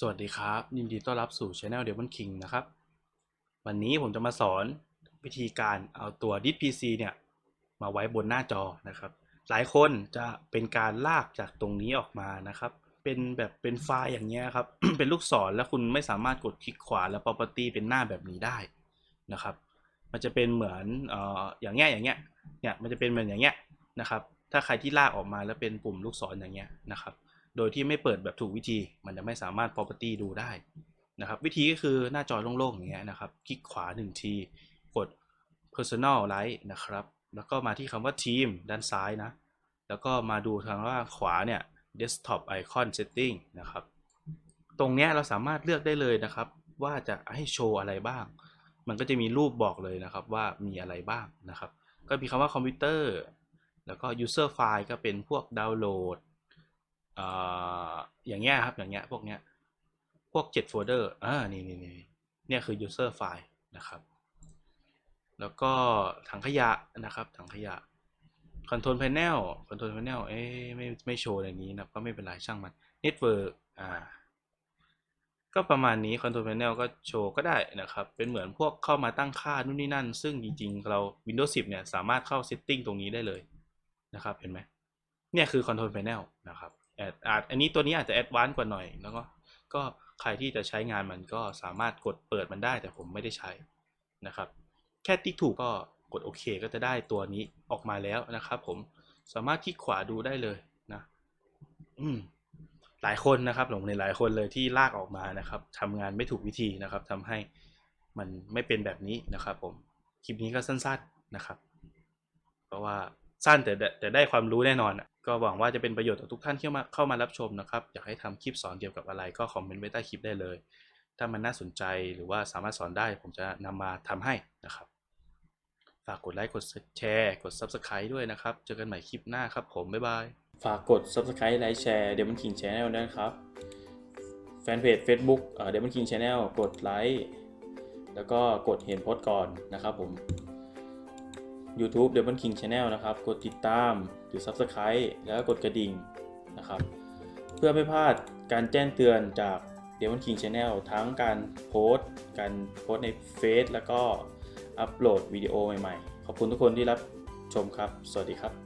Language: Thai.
สวัสดีครับ ยินดีต้อนรับสู่ Channel Demon King นะครับ วันนี้ผมจะมาสอนวิธีการเอาตัว d i s PC เนี่ย มาไว้บนหน้าจอนะครับ หลายคนจะเป็นการลากจากตรงนี้ออกมานะครับ เป็นแบบเป็นไฟล์อย่างเงี้ยครับ เป็นลูกศรแล้วคุณไม่สามารถกดคลิกขวาแล้ว property เป็นหน้าแบบนี้ได้นะครับ มันจะเป็นเหมือนเอ่ออย่างเงี้ยอย่างเงี้ยเนี่ยมันจะเป็นเหมือนอย่างเงี้ยนะครับ ถ้าใครที่ลากออกมาแล้วเป็นปุ่มลูกศรอย่างเงี้ยนะครับ โดยที่ไม่เปิดแบบถูกวิธี มันจะไม่สามารถ property ดูได้นะครับ วิธีก็คือหน้าจอโล่งๆอย่างเงี้ยนะครับ คลิกขวา1ทีกด personal light นะครับ แล้วก็มาที่คำว่า team ด้านซ้ายนะ แล้วก็มาดูทางล่างขวาเนี่ย desktop icon setting นะครับ ตรงเนี้ยเราสามารถเลือกได้เลยนะครับ ว่าจะให้โชว์อะไรบ้าง มันก็จะมีรูปบอกเลยนะครับว่ามีอะไรบ้างนะครับ ก็มีคำว่าคอมพิวเตอร์ แล้วก็ user file ก็เป็นพวกดาวน์โหลด อย่างเงี้ยครับอย่างเงี้ยพวกเนี้ยพวก7โฟลเดอร์อ่านี่นี่นี่เนี่ยคือ user file นะครับ แล้วก็ถังขยะนะครับถังขยะ control panel control panel เอ๊ไม่ไม่โชว์ในนี้นะก็ไม่เป็นไรช่างมัน network อ่าก็ประมาณนี้ control panel ก็โชว์ก็ได้นะครับ เป็นเหมือนพวกเข้ามาตั้งค่านู่นนี่นั่น ซึ่งจริงๆ เรา Windows 10 เนี่ย สามารถเข้า setting ตรงนี้ได้เลยนะครับ เห็นไหม เนี่ยคือ control panel นะครับแอดอาจอันนี้ตัวนี้อาจจะ advanced กว่าหน่อยแล้วก็ก็ใครที่จะใช้งานมันก็สามารถกดเปิดมันได้แต่ผมไม่ได้ใช้นะครับ แค่ติ๊กถูกก็กดโอเคก็จะได้ตัวนี้ออกมาแล้วนะครับผมสามารถคลิกขวาดูได้เลยนะอืมหลายคนนะครับหลงในหลายคนเลยที่ลากออกมานะครับทำงานไม่ถูกวิธีนะครับทำให้มันไม่เป็นแบบนี้นะครับผมคลิปนี้ก็สั้นๆนะครับ เพราะว่า สั้นแต่แต่ได้ความรู้แน่นอนอะก็หวังว่าจะเป็นประโยชน์ต่อทุกท่านที่มาเข้ามารับชมนะครับ อยากให้ทำคลิปสอนเกี่ยวกับอะไรก็คอมเมนต์ไว้ใต้คลิปได้เลย ถ้ามันน่าสนใจหรือว่าสามารถสอนได้ผมจะนำมาทำให้นะครับ ฝากกดไลค์กดแชร์กด Subscribe ด้วยนะครับ เจอกันใหม่คลิปหน้าครับผม บ๊ายบาย ฝากกด Subscribe ไลค์แชร์ Demon King Channel ด้วยนะครับ แฟนเพจ Facebook เอ่อ Demon King Channel กดไลค์แล้วก็กดเห็นโพสต์ก่อนนะครับผม YouTube Demon King Channel นะครับ กดติดตามหรือ Subscribe แล้วก็กดกระดิ่งนะครับ เพื่อไม่พลาดการแจ้งเตือนจาก Demon King Channel ทั้งการโพสต์ การโพสต์ในเฟซแล้วก็อัปโหลดวิดีโอใหม่ๆ ขอบคุณทุกคนที่รับชมครับ สวัสดีครับ